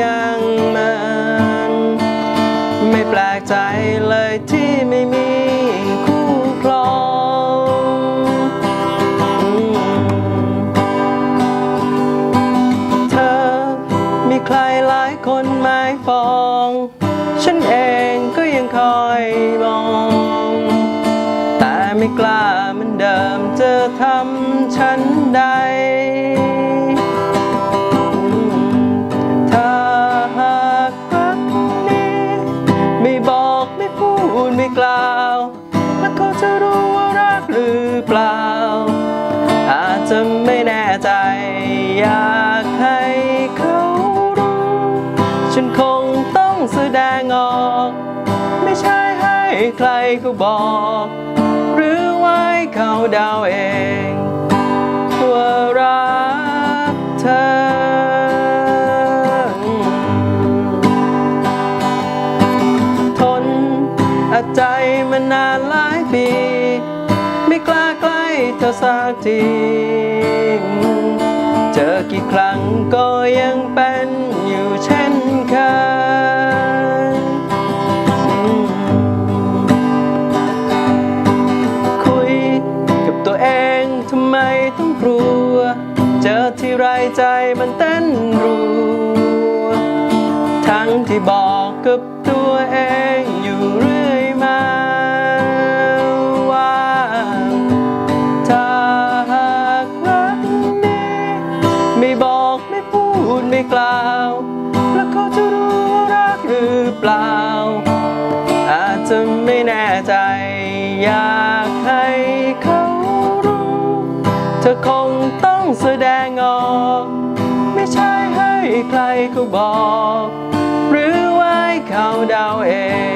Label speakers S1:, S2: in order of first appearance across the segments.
S1: ยังมัน ไม่แปลกใจเลยที่ไม่มีคู่ครองเธอมีใครหลายคนไม่ฟอง ฉันเองก็ยังคอยมอง แต่ไม่กล้าเหมือนเดิมจะทำฉันได ไม่บอกไม่พูดไม่กล่าว แล้วเขาจะรู้ว่ารักหรือเปล่า อาจจะไม่แน่ใจ อยากให้เขารู้ ฉันคงต้องแสดงออก ไม่ใช่ให้ใครเขาบอก หรือไว้เขาเดาเองว่ารัก อาใจมานานหลายปี ไม่กล้าใกล้เธอสักที เจอกี่ครั้งก็ยังเป็นอยู่เช่นเคยคุยกับตัวเองทำไมต้องกลัว เจอที่ไรใจมันเต้นรัว ทั้งที่บอกกับตัวเอง เปล่า อาจจะไม่แน่ใจ อยากให้เขารู้ เธอคงต้องแสดงออก ไม่ใช่ให้ใครเขาบอก หรือว่าให้เขาเดาเอง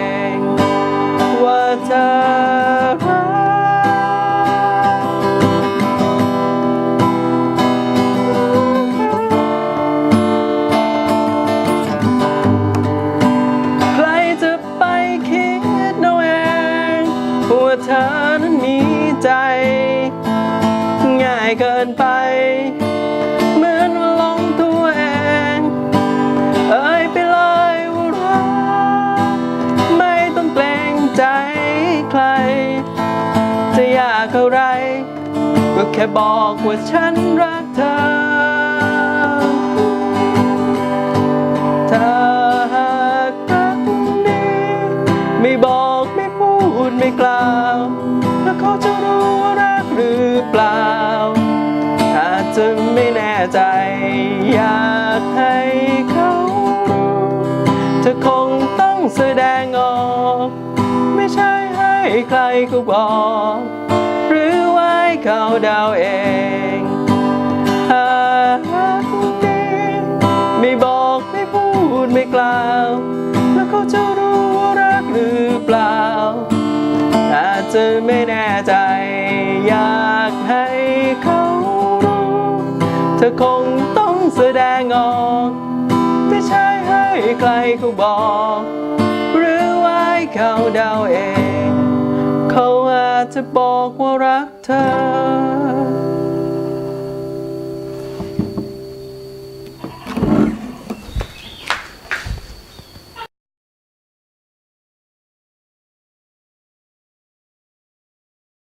S1: ายเกินไป เหมือนว่าลงตัวเอง เอ่ยไปเลยว่ารักไม่ต้องเกรงใจใคร จะอยากอะไร ก็แค่บอกว่าฉันรักเธอถ้าหากรักนี้ไม่บอกไม่พูดไม่กล่าว ใจ อยากให้เขารู้เธอคงต้องแสดงออก ไม่ใช่ให้ใครเขาบอก หรือไว้เขาเดาเองหากดีไม่บอกไม่พูดไม่กล่าว แล้วเขาจะรู้ว่ารักหรือเปล่า อาจจะไม่แน่ใจ อยากให้เขา เธอคงต้องแสดงออกไม่ใช่ให้ใครเขาบอก หรือว่าให้เขาเดาเอง เขาอาจจะบอกว่ารักเธอ